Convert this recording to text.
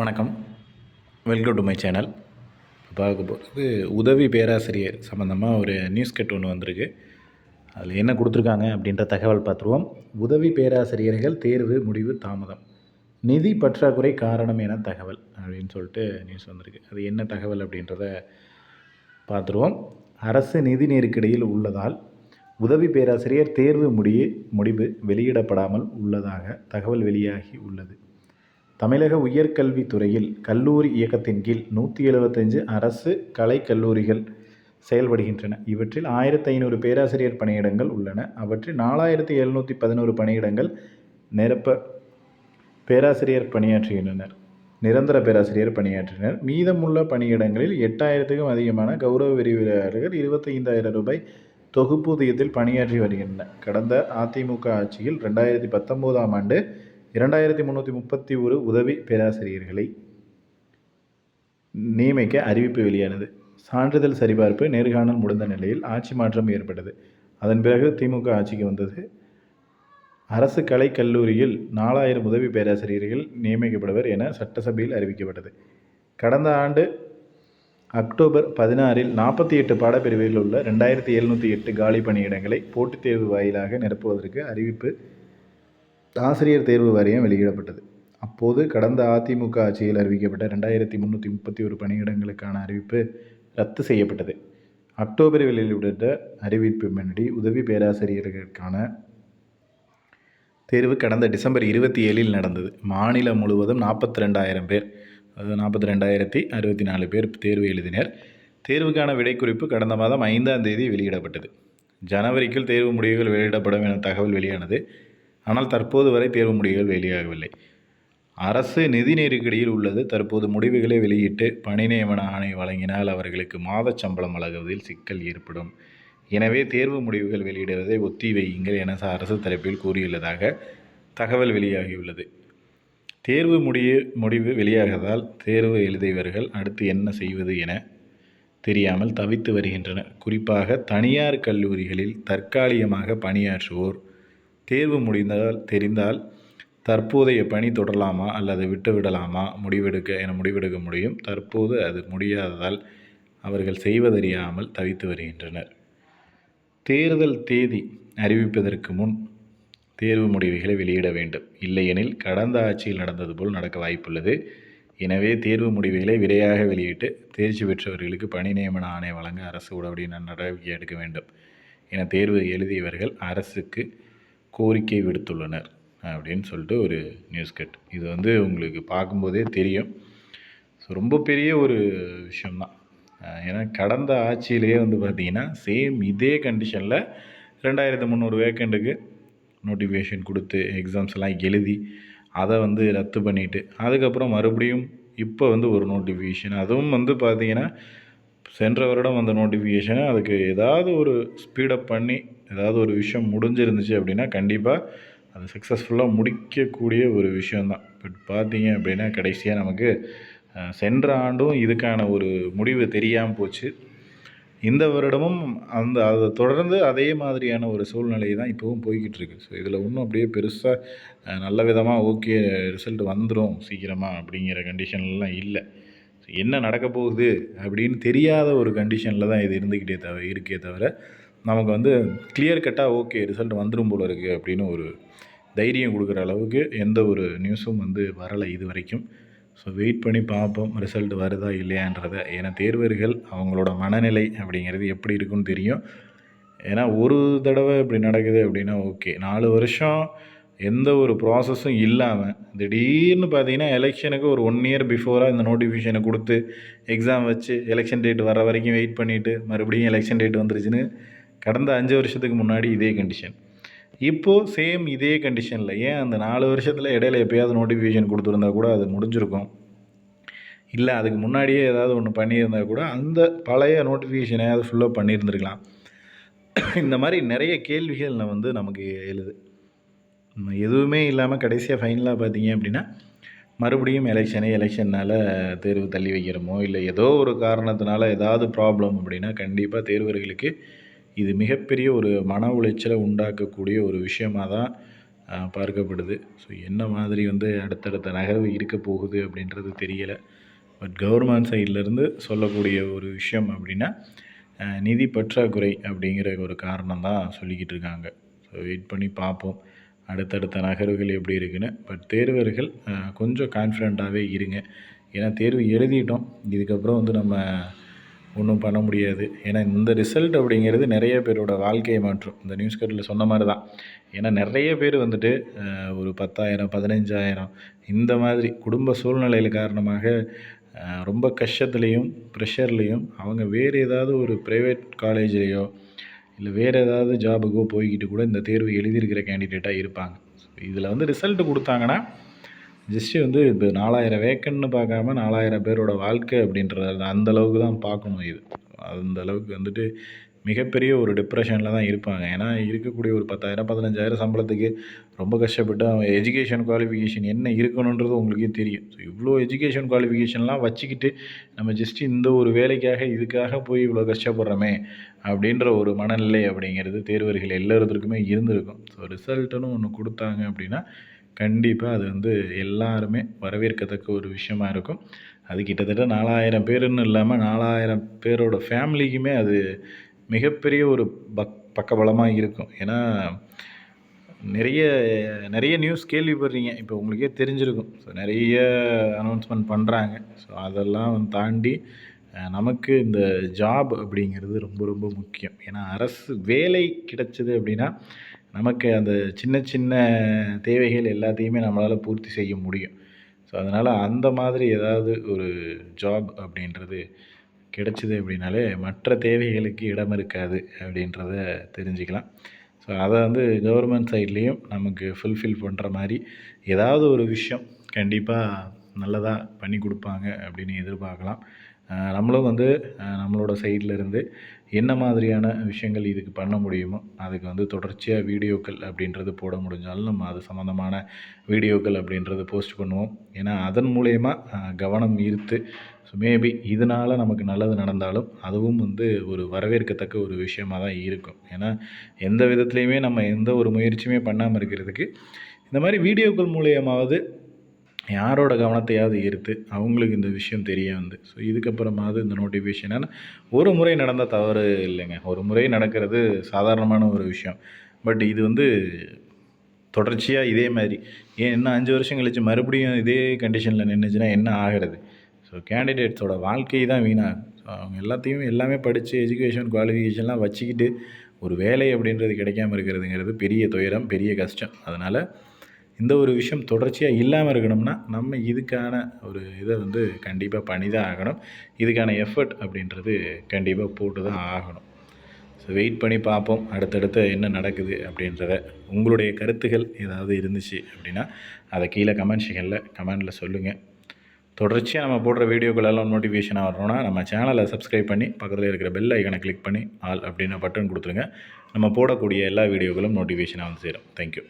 வணக்கம். Welcome to my channel பார்க்க போகிறது உதவி பேராசிரியர் சம்மந்தமாக ஒரு நியூஸ் கட் ஒன்று வந்திருக்கு. அதில் என்ன கொடுத்துருக்காங்க அப்படின்ற தகவல் பார்த்துருவோம். உதவி பேராசிரியர்கள் தேர்வு முடிவு தாமதம். நிதி பற்றாக்குறை காரணம் என தகவல் அப்படின்னு சொல்லிட்டு நியூஸ் வந்திருக்கு. அது என்ன தகவல் அப்படின்றத பார்த்துருவோம். அரசு நிதி நெருக்கடியில் உள்ளதால் உதவி பேராசிரியர் தேர்வு முடிய முடிவு வெளியிடப்படாமல் உள்ளதாக தகவல் வெளியாகி உள்ளது. தமிழக உயர்கல்வித்துறையில் கல்லூரி இயக்கத்தின் கீழ் நூற்றி எழுபத்தஞ்சு அரசு கலைக்கல்லூரிகள் செயல்படுகின்றன. இவற்றில் ஆயிரத்தி ஐநூறு பேராசிரியர் பணியிடங்கள் உள்ளன. அவற்றில் நாலாயிரத்தி எழுநூற்றி பதினோரு பணியிடங்கள் நிரப்ப பேராசிரியர் பணியாற்றுகின்றனர் நிரந்தர பேராசிரியர் பணியாற்றினர். மீதமுள்ள பணியிடங்களில் எட்டாயிரத்துக்கும் அதிகமான கௌரவ விரிவுரையாளர்கள் இருபத்தைந்தாயிரம் ரூபாய் தொகுப்பூதியத்தில் பணியாற்றி வருகின்றனர். கடந்த அதிமுக ஆட்சியில் ரெண்டாயிரத்தி பத்தொம்போதாம் ஆண்டு இரண்டாயிரத்தி முந்நூற்றி முப்பத்தி ஒரு உதவி பேராசிரியர்களை நியமிக்க அறிவிப்பு வெளியானது. சான்றிதழ் சரிபார்ப்பு நேர்காணல் முடிந்த நிலையில் ஆட்சி மாற்றம் ஏற்பட்டது. அதன் பிறகு திமுக ஆட்சிக்கு வந்தது. அரசு கலை கல்லூரியில் நாலாயிரம் உதவி பேராசிரியர்கள் நியமிக்கப்படுவர் என சட்டசபையில் அறிவிக்கப்பட்டது. கடந்த ஆண்டு அக்டோபர் பதினாறில் நாற்பத்தி எட்டு பாடப்பிரிவுகளில் உள்ள ரெண்டாயிரத்தி எழுநூற்றி எட்டு காலி பணியிடங்களை போட்டித் தேர்வு வாயிலாக நிரப்புவதற்கு அறிவிப்பு ஆசிரியர் தேர்வு வாரியம் வெளியிடப்பட்டது. அப்போது கடந்த அதிமுக ஆட்சியில் அறிவிக்கப்பட்ட ரெண்டாயிரத்தி முந்நூற்றி முப்பத்தி ஒரு பணியிடங்களுக்கான அறிவிப்பு ரத்து செய்யப்பட்டது. அக்டோபரில் வெளியிடப்பட்ட முன்னாடி உதவி பேராசிரியர்களுக்கான தேர்வு கடந்த டிசம்பர் இருபத்தி ஏழில் நடந்தது. மாநிலம் முழுவதும் நாற்பத்தி ரெண்டாயிரம் பேர் அதாவது நாற்பத்தி ரெண்டாயிரத்தி அறுபத்தி நாலு பேர் தேர்வு எழுதினர். தேர்வுக்கான விடைக்குறிப்பு கடந்த மாதம் ஐந்தாம் தேதி வெளியிடப்பட்டது. ஜனவரிக்குள் தேர்வு முடிவுகள் வெளியிடப்படும் என தகவல் வெளியானது. ஆனால் தற்போது வரை தேர்வு முடிவுகள் வெளியாகவில்லை. அரசு நிதி நெருக்கடியில் உள்ளது. தற்போது முடிவுகளை வெளியிட்டு பணி நியமன ஆணை வழங்கினால் அவர்களுக்கு மாதச் சம்பளம் வழங்குவதில் சிக்கல் ஏற்படும். எனவே தேர்வு முடிவுகள் வெளியிடுவதை ஒத்தி வையுங்கள் என அரசு தரப்பில் கூறியுள்ளதாக தகவல் வெளியாகியுள்ளது. தேர்வு முடிய முடிவு வெளியாகதால் தேர்வு எழுதியவர்கள் அடுத்து என்ன செய்வது என தெரியாமல் தவித்து வருகின்றனர். குறிப்பாக தனியார் கல்லூரிகளில் தற்காலிகமாக பணியாற்றுவோர் தேர்வு முடிந்தால் தெரிந்தால் தற்போதைய பணி தொடரலாமா அல்லது விட்டுவிடலாமா? முடிவெடுக்க என முடிவெடுக்க முடியும். தற்போது அது முடியாததால் அவர்கள் செய்வதறியாமல் தவித்து வருகின்றனர். தேர்தல் தேதி அறிவிப்பதற்கு முன் தேர்வு முடிவுகளை வெளியிட வேண்டும். இல்லையெனில் கடந்த ஆட்சியில் நடந்தது போல் நடக்க வாய்ப்புள்ளது. எனவே தேர்வு முடிவுகளை விரையாக வெளியிட்டு தேர்ச்சி பெற்றவர்களுக்கு பணி நியமன ஆணை வழங்க அரசு உடனடி நடவடிக்கை எடுக்க வேண்டும். என தேர்வு எழுதியவர்கள் அரசுக்கு கோரிக்கை விடுத்துள்ளனர் அப்படின்னு சொல்லிட்டு ஒரு நியூஸ் கட் இது வந்து உங்களுக்கு பார்க்கும்போதே தெரியும். ஸோ ரொம்ப பெரிய ஒரு விஷயம்தான். ஏன்னா கடந்த ஆட்சியிலேயே வந்து பார்த்திங்கன்னா சேம் இதே கண்டிஷனில் ரெண்டாயிரத்து முந்நூறு வேக்கண்ட்டுக்கு நோட்டிஃபிகேஷன் கொடுத்து எக்ஸாம்ஸ் எல்லாம் எழுதி அதை வந்து ரத்து பண்ணிவிட்டு அதுக்கப்புறம் மறுபடியும் இப்போ வந்து ஒரு நோட்டிஃபிகேஷன் அதுவும் வந்து பார்த்திங்கன்னா சென்ற வருடம் வந்த நோட்டிஃபிகேஷனை அதுக்கு ஏதாவது ஒரு ஸ்பீடப் பண்ணி ஏதாவது ஒரு விஷயம் முடிஞ்சிருந்துச்சு அப்படின்னா கண்டிப்பாக அது சக்ஸஸ்ஃபுல்லாக முடிக்கக்கூடிய ஒரு விஷயந்தான் பட் பார்த்தீங்க அப்படின்னா கடைசியாக நமக்கு சென்ற ஆண்டும் இதுக்கான ஒரு முடிவு தெரியாமல் போச்சு. இந்த வருடமும் அந்த அதை தொடர்ந்து அதே மாதிரியான ஒரு சூழ்நிலை தான் இப்போவும் போய்கிட்டு இருக்கு. ஸோ இதில் ஒன்றும் அப்படியே பெருசாக நல்ல விதமாக ஓகே ரிசல்ட் வந்துடும் சீக்கிரமாக அப்படிங்கிற கண்டிஷன்லாம் இல்லை. ஸோ என்ன நடக்க போகுது அப்படின்னு தெரியாத ஒரு கண்டிஷனில் தான் இது இருந்துக்கிட்டே தவிர இருக்கே தவிர நமக்கு வந்து கிளியர் கட்டாக ஓகே ரிசல்ட் வந்துடும் போல இருக்குது அப்படின்னு ஒரு தைரியம் கொடுக்குற அளவுக்கு எந்த ஒரு நியூஸும் வந்து வரலை இது வரைக்கும் ஸோ வெயிட் பண்ணி பார்ப்போம் ரிசல்ட் வருதா இல்லையான்றதை. ஏன்னா தேர்வர்கள் அவங்களோட மனநிலை அப்படிங்கிறது எப்படி இருக்குன்னு தெரியும். ஏன்னா ஒரு தடவை இப்படி நடக்குது அப்படின்னா ஓகே நாலு வருஷம் எந்த ஒரு ப்ராசஸும் இல்லாமல் திடீர்னு பார்த்தீங்கன்னா எலெக்ஷனுக்கு ஒரு ஒன் இயர் பிஃபோராக இந்த நோட்டிஃபிகேஷனை கொடுத்து எக்ஸாம் வச்சு எலெக்ஷன் டேட் வர வரைக்கும் வெயிட் பண்ணிவிட்டு மறுபடியும் எலெக்ஷன் டேட் வந்துருச்சுன்னு கடந்த அஞ்சு வருஷத்துக்கு முன்னாடி இதே கண்டிஷன் இப்போது சேம் இதே கண்டிஷனில் ஏன் அந்த நாலு வருஷத்தில் இடையில எப்போயாவது நோட்டிஃபிகேஷன் கொடுத்துருந்தா கூட அது முடிஞ்சிருக்கும்? இல்லை அதுக்கு முன்னாடியே ஏதாவது ஒன்று பண்ணியிருந்தா கூட அந்த பழைய நோட்டிஃபிகேஷனையாவது ஃபுல்லாக பண்ணியிருந்துருக்கலாம். இந்த மாதிரி நிறைய கேள்விகள் வந்து நமக்கு எழுது. எதுவுமே இல்லாமல் கடைசியாக ஃபைனலாக பார்த்தீங்க அப்படின்னா மறுபடியும் எலெக்ஷனே எலெக்ஷன்னால் தேர்வு தள்ளி வைக்கிறோமோ இல்லை ஏதோ ஒரு காரணத்தினால ஏதாவது ப்ராப்ளம் அப்படின்னா கண்டிப்பாக தேர்வர்களுக்கு இது மிகப்பெரிய ஒரு மன உளைச்சலை உண்டாக்கக்கூடிய ஒரு விஷயமாக தான் பார்க்கப்படுது. ஸோ என்ன மாதிரி வந்து அடுத்தடுத்த நகர்வு இருக்க போகுது அப்படின்றது தெரியலை. பட் கவர்மெண்ட் சைட்லேருந்து சொல்லக்கூடிய ஒரு விஷயம் அப்படின்னா நிதி பற்றாக்குறை அப்படிங்கிற ஒரு காரணம் தான் சொல்லிக்கிட்டு இருக்காங்க. ஸோ வெயிட் பண்ணி பார்ப்போம். அடுத்தடுத்த நகர்வுகள் எப்படி இருக்குன்னு. பட் தேர்வர்கள் கொஞ்சம் கான்ஃபிடண்ட்டாகவே இருங்க. ஏன்னா தேர்வு எழுதிட்டோம். இதுக்கப்புறம் வந்து நம்ம ஒன்றும் பண்ண முடியாது. ஏன்னா இந்த ரிசல்ட் அப்படிங்கிறது நிறைய பேரோட வாழ்க்கையை மாற்றும். இந்த நியூஸ் கட்டில் சொன்ன மாதிரி தான் ஏன்னா நிறைய பேர் வந்துட்டு ஒரு பத்தாயிரம் பதினஞ்சாயிரம் இந்த மாதிரி குடும்ப சூழ்நிலையில் காரணமாக ரொம்ப கஷ்டத்துலேயும் ப்ரெஷர்லேயும் அவங்க வேறு ஏதாவது ஒரு ப்ரைவேட் காலேஜ்லேயோ இல்லை வேறு ஏதாவது ஜாபுக்கோ போய்கிட்டு கூட இந்த தேர்வு எழுதியிருக்கிற கேண்டிடேட்டாக இருப்பாங்க. இதில் வந்து ரிசல்ட் கொடுத்தாங்கன்னா ஜஸ்ட்டு வந்து இப்போ நாலாயிரம் வேக்கன்னு பார்க்காம நாலாயிரம் பேரோட வாழ்க்கை அப்படின்றது அந்த அளவுக்கு தான் பார்க்கணும் இது. அந்த அளவுக்கு வந்துட்டு மிகப்பெரிய ஒரு டிப்ரெஷனில் தான் இருப்பாங்க. ஏன்னா இருக்கக்கூடிய ஒரு பத்தாயிரம் பதினஞ்சாயிரம் சம்பளத்துக்கு ரொம்ப கஷ்டப்பட்டு அவன் எஜுகேஷன் குவாலிஃபிகேஷன் என்ன இருக்கணுன்றது உங்களுக்கே தெரியும். ஸோ இவ்வளோ எஜுகேஷன் குவாலிஃபிகேஷன்லாம் வச்சுக்கிட்டு நம்ம ஜஸ்ட் இந்த ஒரு வேலைக்காக இதுக்காக போய் இவ்வளோ கஷ்டப்படுறோமே அப்படின்ற ஒரு மனநிலை அப்படிங்கிறது தேர்வர்கள் எல்லாத்துக்குமே இருந்திருக்கும். ஸோ ரிசல்ட்டுன்னு ஒன்று கொடுத்தாங்க அப்படின்னா கண்டிப்பாக அது வந்து எல்லாருமே வரவேற்கத்தக்க ஒரு விஷயமா இருக்கும். அது கிட்டத்தட்ட நாலாயிரம் பேருன்னு இல்லாமல் நாலாயிரம் பேரோட ஃபேமிலிக்குமே அது மிகப்பெரிய ஒரு பக் பக்கபலமாக இருக்கும். ஏன்னா நிறைய நிறைய நியூஸ் கேள்விப்படுறீங்க. இப்போ உங்களுக்கே தெரிஞ்சிருக்கும். ஸோ நிறைய அனௌன்ஸ்மெண்ட் பண்ணுறாங்க ஸோ அதெல்லாம் வந்து தாண்டி நமக்கு இந்த ஜாப் அப்படிங்கிறது ரொம்ப ரொம்ப முக்கியம். ஏன்னா அரசு வேலை கிடைச்சது அப்படின்னா நமக்கு அந்த சின்ன சின்ன தேவைகள் எல்லாத்தையுமே நம்மளால் பூர்த்தி செய்ய முடியும். ஸோ அதனால் அந்த மாதிரி ஏதாவது ஒரு ஜாப் அப்படின்றது கிடைச்சிது அப்படின்னாலே மற்ற தேவைகளுக்கு இடம் இருக்காது அப்படின்றத தெரிஞ்சுக்கலாம். ஸோ அதை வந்து கவர்மெண்ட் சைட்லேயும் நமக்கு ஃபுல்ஃபில் பண்ணுற மாதிரி ஏதாவது ஒரு விஷயம் கண்டிப்பாக நல்லதாக பண்ணி கொடுப்பாங்க அப்படின்னு எதிர்பார்க்கலாம். நம்மளும் வந்து நம்மளோட சைட்லேருந்து என்ன மாதிரியான விஷயங்கள் இதுக்கு பண்ண முடியுமோ அதுக்கு வந்து தொடர்ச்சியாக வீடியோக்கள் அப்படின்றது போட முடிஞ்சாலும் நம்ம அது சம்மந்தமான வீடியோக்கள் அப்படின்றது போஸ்ட் பண்ணுவோம். ஏன்னா அதன் மூலயமா கவனம் ஈர்த்து ஸோ மேபி இதனால் நமக்கு நல்லது நடந்தாலும் அதுவும் வந்து ஒரு வரவேற்கத்தக்க ஒரு விஷயமா தான் இருக்கும். ஏன்னா எந்த விதத்துலையுமே நம்ம எந்த ஒரு முயற்சியுமே பண்ணாமல் இருக்கிறதுக்கு இந்த மாதிரி வீடியோக்கள் மூலயமாவது யாரோட கவனத்தையாவது ஈர்த்து அவங்களுக்கு இந்த விஷயம் தெரிய வந்து. ஸோ இதுக்கப்புறமாவது இந்த நோட்டிஃபிகேஷன் ஏன்னா ஒரு முறை நடந்த தவறு இல்லைங்க. ஒரு முறை நடக்கிறது சாதாரணமான ஒரு விஷயம். பட் இது வந்து தொடர்ச்சியாக இதே மாதிரி. ஏன் இன்னும் அஞ்சு வருஷம் கழித்து மறுபடியும் இதே கண்டிஷனில் நின்றுச்சுன்னா என்ன ஆகிறது? ஸோ கேண்டிடேட்ஸோட வாழ்க்கை தான் வீணாகும். ஸோ அவங்க எல்லாத்தையும் எல்லாமே படித்து எஜுகேஷன் குவாலிஃபிகேஷன்லாம் வச்சுக்கிட்டு ஒரு வேலை அப்படின்றது கிடைக்காம இருக்கிறதுங்கிறது பெரிய துயரம் பெரிய கஷ்டம். அதனால் இந்த ஒரு விஷயம் தொடர்ச்சியாக இல்லாமல் இருக்கணும்னா நம்ம இதுக்கான ஒரு இதை வந்து கண்டிப்பாக பண்ணி தான் ஆகணும். இதுக்கான எஃபர்ட் அப்படின்றது கண்டிப்பாக போட்டு தான் ஆகணும். ஸோ வெயிட் பண்ணி பார்ப்போம். அடுத்தடுத்து என்ன நடக்குது அப்படின்றத. உங்களுடைய கருத்துகள் ஏதாவது இருந்துச்சு அப்படின்னா அதை கீழே கமெண்ட் செக்ஷனில் கமெண்டில் சொல்லுங்கள் தொடர்ச்சியாக நம்ம போடுற வீடியோக்களெல்லாம் நோட்டிஃபிகேஷன் வரணும்னா நம்ம சேனலை சப்ஸ்கிரைப் பண்ணி பக்கத்தில் இருக்கிற பெல் ஐக்கனை கிளிக் பண்ணி ஆல் அப்படின்னு பட்டன் கொடுத்துருங்க. நம்ம போடக்கூடிய எல்லா வீடியோக்களும் நோட்டிஃபிகேஷனாக வந்து சேரும். தேங்க்யூ